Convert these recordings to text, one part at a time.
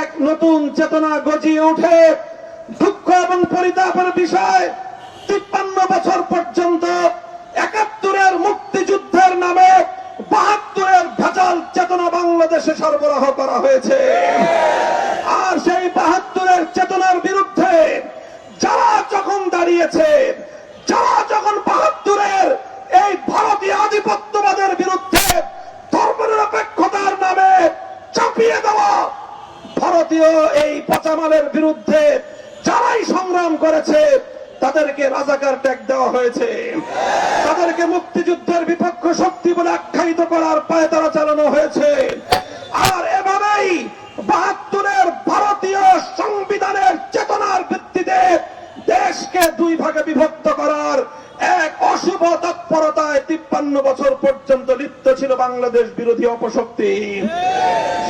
এক নতুন চেতনা গজিয়ে ওঠে। দুঃখ এবং পরিতাপের বিষয় তিপ্পান্ন বছর পর্যন্ত একাত্তরের মুক্তিযুদ্ধের নামে বাহাত্তরের ভেজাল চেতনা বাংলাদেশে সরবরাহ করা হয়েছে। আর সেই বাহাত্তরের চেতনার বিরুদ্ধে যারা যখন দাঁড়িয়েছে যারা যখন বাহাত্তরের এই ভারতীয় আধিপত্যবাদের বিরুদ্ধে ধর্মনিরপেক্ষতার নামে চাপিয়ে দেওয়া ভারতীয় এই পচামালের বিরুদ্ধে যারাই সংগ্রাম করেছে, তাদেরকে রাজাকার ট্যাগ দেওয়া হয়েছে। তাদেরকে মুক্তিযুদ্ধের বিপক্ষ শক্তি বলে আখ্যায়িত করার পায়ে তারা চালানো হয়েছে। আর এভাবেই বাহাত্তরের ভারতীয় সংবিধানের চেতনার ভিত্তিতে দেশকে দুই ভাগে বিভক্ত করার এক অশুভ তৎপরতায় তিপ্পান্ন বছর পর্যন্ত লিপ্ত ছিল বাংলাদেশ বিরোধী অপশক্তি।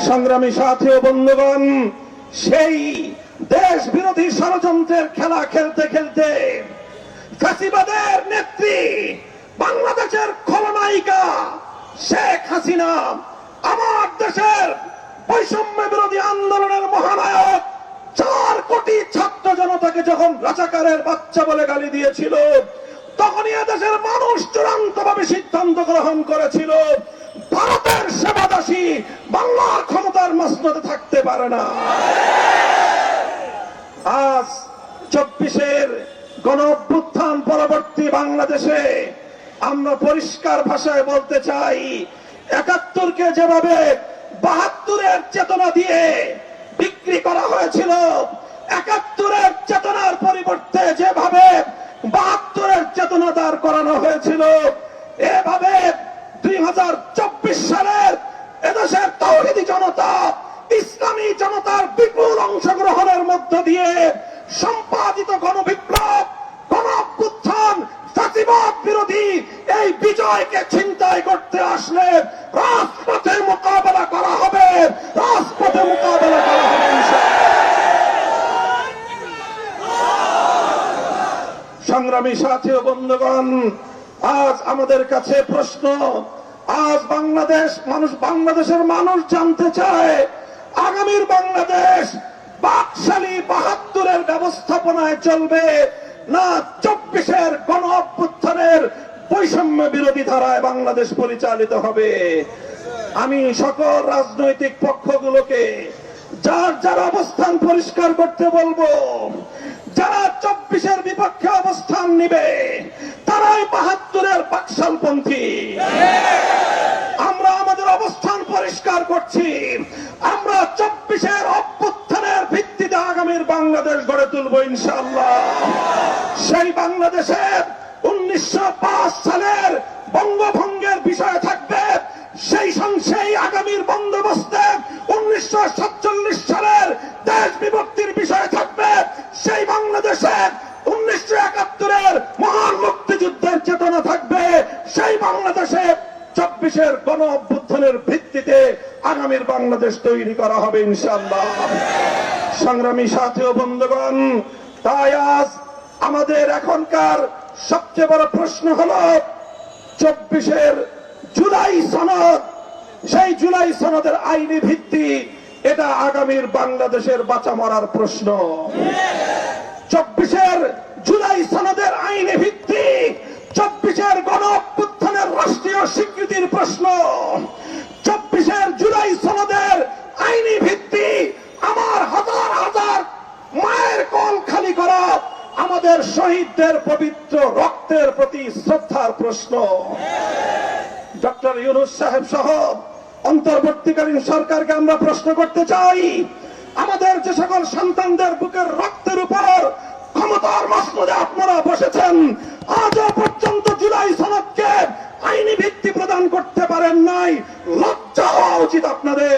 সংগ্রামী সাথী ও বন্ধুগণ, সেই দেশ বিরোধী ষড়যন্ত্রের খেলা খেলতে খেলতে ফ্যাসিবাদের নেত্রী, বাংলাদেশের খলনায়িকা শেখ হাসিনা, আমার দেশের বৈষম্য বিরোধী আন্দোলনের মহানায়ক চার কোটি ছাত্র জনতাকে যখন রাজাকারের বাচ্চা বলে গালি দিয়েছিল, তখনই দেশের মানুষ চূড়ান্ত ভাবে সিদ্ধান্ত গ্রহণ করেছিল, ভারতের সেবাদাসী বাংলার ক্ষমতার মসনদে থাকতে পারে না। আজ চব্বিশের গণ অভ্যুত্থান পরবর্তী বাংলাদেশে আমরা পরিষ্কার ভাষায় বলতে চাই, একাত্তরকে যেভাবে বাহাত্তরের চেতনা দিয়ে বিক্রি করা হয়েছিল, একাত্তরের চেতনার পরিবর্তে যেভাবে বাহাত্তরের চেতনা দাঁড় করানো হয়েছিল, এভাবে দুই হাজার চব্বিশ সালের এদেশের তৌহিদি জনতা ইসলামী জনতার বিপুল অংশগ্রহণের মধ্য দিয়ে সম্পাদিত গণবিপ্লব গণ অভ্যুত্থান ফাঁসিবাদ বিরোধী এই বিজয়কে ছিনতাই করতে আসলে রাজপথে মোকাবেলা করা হবে। রাজপথে মোকাবেলা করা হবে সংগ্রামী সাথী ও বন্ধুগণ, আজ আমাদের কাছে প্রশ্ন, আজ বাংলাদেশ মানুষ বাংলাদেশের মানুষ জানতে চায় আগামীর বাংলাদেশ বাকশালী বাহাত্তরের ব্যবস্থাপনায় চলবে না চব্বিশের গণ অভ্যুত্থানের বৈষম্য বিরোধী ধারায় বাংলাদেশ পরিচালিত হবে। আমি সকল রাজনৈতিক পক্ষগুলোকে যার যার অবস্থান পরিষ্কার করতে বলব, যারা চব্বিশের বিপক্ষে অবস্থান নিবে, তারাই বাহাত্তরের বাকশালপন্থী। আমরা আমাদের অবস্থান পরিষ্কার করছি আমরা চব্বিশের অভ্যুত্থানের ভিত্তিতে আগামীর বাংলাদেশ গড়ে তুলব সেই বাংলাদেশের উনিশশো সালের বঙ্গভঙ্গের বিষয় থাকবে। সেই সেই আগামীর বন্দোবস্তে উনিশশো সালের দেশ বিভক্তির বিষয় থাকবে। সেই বাংলাদেশে উনিশশো একাত্তরের মহান মুক্তিযুদ্ধের চেতনা থাকবে। সেই বাংলাদেশে চব্বিশের গণ অভ্যুত্থানের ভিত্তিতে আগামীর বাংলাদেশ তৈরি করা হবে ইনশাল্লাহ সংগ্রামী সাথী বন্ধুগণ তাই আজ আমাদের এখনকার সবচেয়ে বড় প্রশ্ন হলো, চব্বিশের জুলাই সনদ, সেই জুলাই সনদের আইনি ভিত্তি, এটা আগামীর বাংলাদেশের বাঁচা মরার প্রশ্ন। চব্বিশের জুলাই সনদের আইনি ভিত্তি, চব্বিশের গণ শহীদদের পবিত্র, রক্তের প্রতি শ্রদ্ধার প্রশ্ন। ডক্টর ইউনুস সাহেব সহ অন্তর্বর্তীকালীন সরকারকে আমরা প্রশ্ন করতে চাই, আমাদের যে সকল সন্তানদের বুকের রক্তের উপর ক্ষমতার মসনদে আপনারা বসেছেন আজও পর্যন্ত জুলাই সনদকে আইনি ভিত্তি প্রদান করতে পারেন নাই, লজ্জা হওয়া উচিত আপনাদের।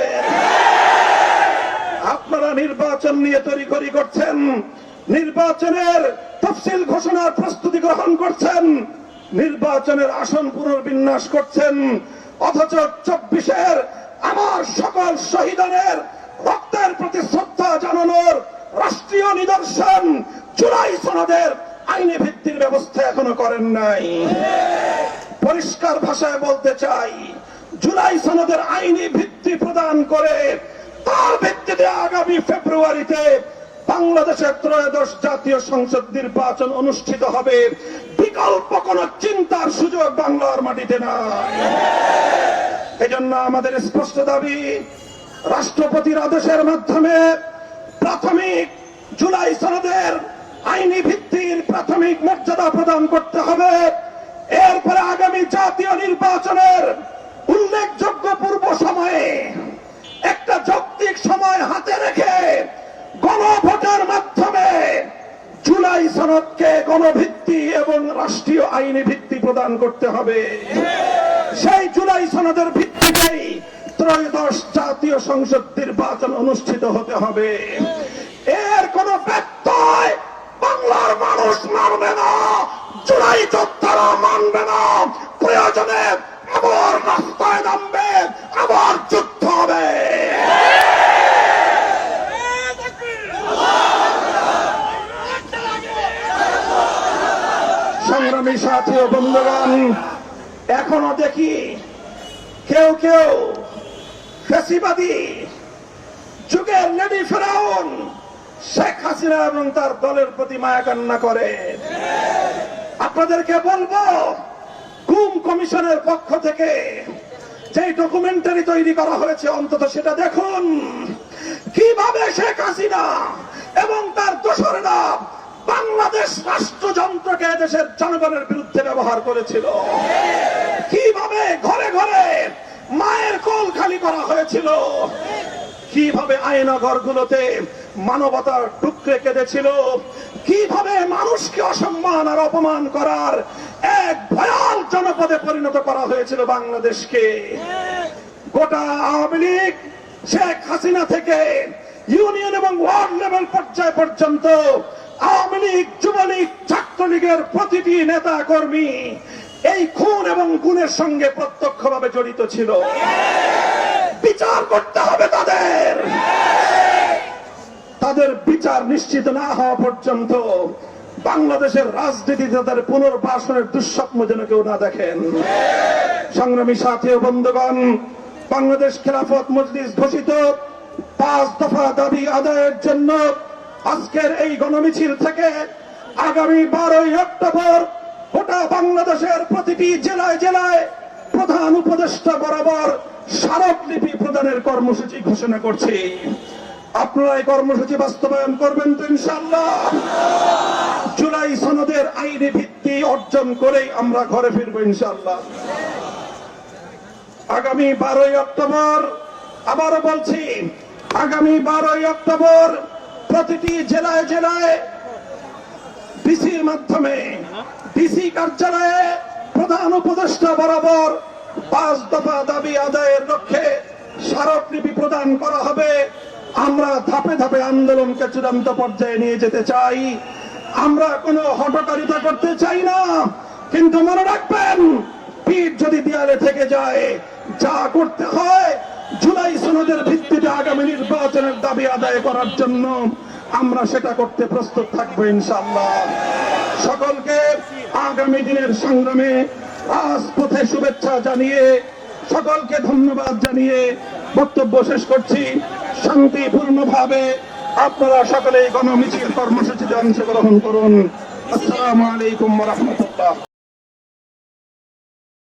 আপনারা নির্বাচন নিয়ে তৈরি করছেন, নির্বাচনের তফসিল ঘোষণার প্রস্তুতি গ্রহণ করছেন, নির্বাচনের আসন পুনর্বিন্যাস করছেন, অথচ চব্বিশের আমার সকল শহীদানের রক্তের প্রতি শ্রদ্ধা জানানোর রাষ্ট্রীয় নিদর্শন জুলাই সনদের আইনি ভিত্তির ব্যবস্থা এখনও করেন নাই। পরিষ্কার ভাষায় বলতে চাই, জুলাই সনদের আইনি ভিত্তি প্রদান করে তার ভিত্তিতে আগামী ফেব্রুয়ারিতে বাংলাদেশের ত্রয়োদশ জাতীয় সংসদ নির্বাচন অনুষ্ঠিত হবে। বিকল্প কোন চিন্তার সুযোগ বাংলার মাটিতে নাই। এজন্য আমাদের স্পষ্ট দাবি, রাষ্ট্রপতির আদেশের মাধ্যমে প্রাথমিক জুলাই সনদের আইনি ভিত্তির প্রাথমিক মর্যাদা প্রদান করতে হবে। এরপরে আগামী জাতীয় নির্বাচনের উল্লেখযোগ্য পূর্ব সময়ে একটা যৌক্তিক সময় হাতে রেখে গণভোটের মাধ্যমে জুলাই সনদকে গণভিত্তি এবং রাষ্ট্রীয় আইনি ভিত্তি প্রদান করতে হবে। সেই জুলাই সনদের ভিত্তিতেই ত্রয়োদশ জাতীয় সংসদ নির্বাচন অনুষ্ঠিত হতে হবে। এর কোন ব্যত্যয় বাংলার মানুষ মানবে না, জুলাই যোদ্ধারা মানবে না, প্রয়োজনে আবার রাস্তায় নামবে, আবার যুদ্ধ হবে সংগ্রামী সাথী ও বন্ধুগণ, এখনও দেখি কেউ কেউ ফেসিবাদী যুগের লেডি ফেরাউন শেখ হাসিনা এবং তার দলের প্রতি মায়া কান্না করে। আপনাদেরকে বলব, গুম কমিশনের পক্ষ থেকে যে ডকুমেন্টারি তৈরি করা হয়েছে, অন্তত সেটা দেখুন। কীভাবে শেখ হাসিনা এবং তার দোসরেরা বাংলাদেশ রাষ্ট্রযন্ত্রকে দেশের জনগণের বিরুদ্ধে ব্যবহার করেছিল। কীভাবে ঘরে ঘরে মায়ের কোল খালি করা হয়েছিল? কীভাবে আয়নাঘর গুলোতে মানবতার টুকরে কেঁদেছিল? কীভাবে মানুষকে অসম্মান আর অপমান করার এক ভয়াল জনপদে পরিণত করা হয়েছিল বাংলাদেশকে? গোটা আওয়ামী লীগ, শেখ হাসিনা থেকে ইউনিয়ন এবং ওয়ার্ড লেভেল পর্যায় পর্যন্ত আওয়ামী লীগ, যুবলীগ, ছাত্রলীগের প্রতিটি নেতা কর্মী এই খুন এবং গুণের সঙ্গে প্রত্যক্ষভাবে জড়িত ছিল। বিচার করতে হবে তাদের। তাদের বিচার নিশ্চিত না হওয়া পর্যন্ত বাংলাদেশের রাজনীতি তাদের পুনর্বাসনের দুঃস্বপ্ন যেন কেউ না দেখেন। সংগ্রামী সাথী ও বন্ধুগণ, বাংলাদেশ খেলাফত মজলিস ঘোষিত পাঁচ দফা দাবি আদায়ের জন্য আজকের এই গণমিছিল থেকে আগামী বারোই অক্টোবর গোটা বাংলাদেশের প্রতিটি জেলায় জেলায় প্রধান উপদেষ্টা বরাবর স্মারকলিপি প্রদানের কর্মসূচি ঘোষণা করছি। আপনারা এই কর্মসূচি বাস্তবায়ন করবেন তো ইনশাল্লাহ জুলাই সনদের আইনি ভিত্তি অর্জন করেই আমরা ঘরে ফিরবো ইনশাল্লাহ আগামী বারোই অক্টোবর আবারও বলছি, আগামী বারোই অক্টোবর প্রতিটি জেলায় জেলায় ডিসির মাধ্যমে, ডিসি কার্যালয়ে প্রধান উপদেষ্টা বরাবর পাঁচ দফা দাবি আদায়ের লক্ষ্যে স্মারকলিপি প্রদান করা হবে। আমরা ধাপে ধাপে আন্দোলনকে চূড়ান্ত পর্যায়ে নিয়ে যেতে চাই। আমরা কোনো হটকারিতা করতে চাই না। কিন্তু মনে রাখবেন পিঠ যদি দেয়ালে থেকে যায়, যা করতে হয়, জুলাই সনদের ভিত্তিতে আগামী নির্বাচনের দাবি আদায় করার জন্য আমরা সেটা করতে প্রস্তুত থাকব ইনশাল্লাহ সকলকে আগামী দিনের সংগ্রামে রাজপথে শুভেচ্ছা জানিয়ে, সকলকে ধন্যবাদ জানিয়ে বক্তব্য শেষ করছি। শান্তিপূর্ণভাবে আপনারা সকলে গণমিছিল কর্মসূচিতে অংশগ্রহণ করুন। আসসালামু আলাইকুম রহমতুল্লাহ।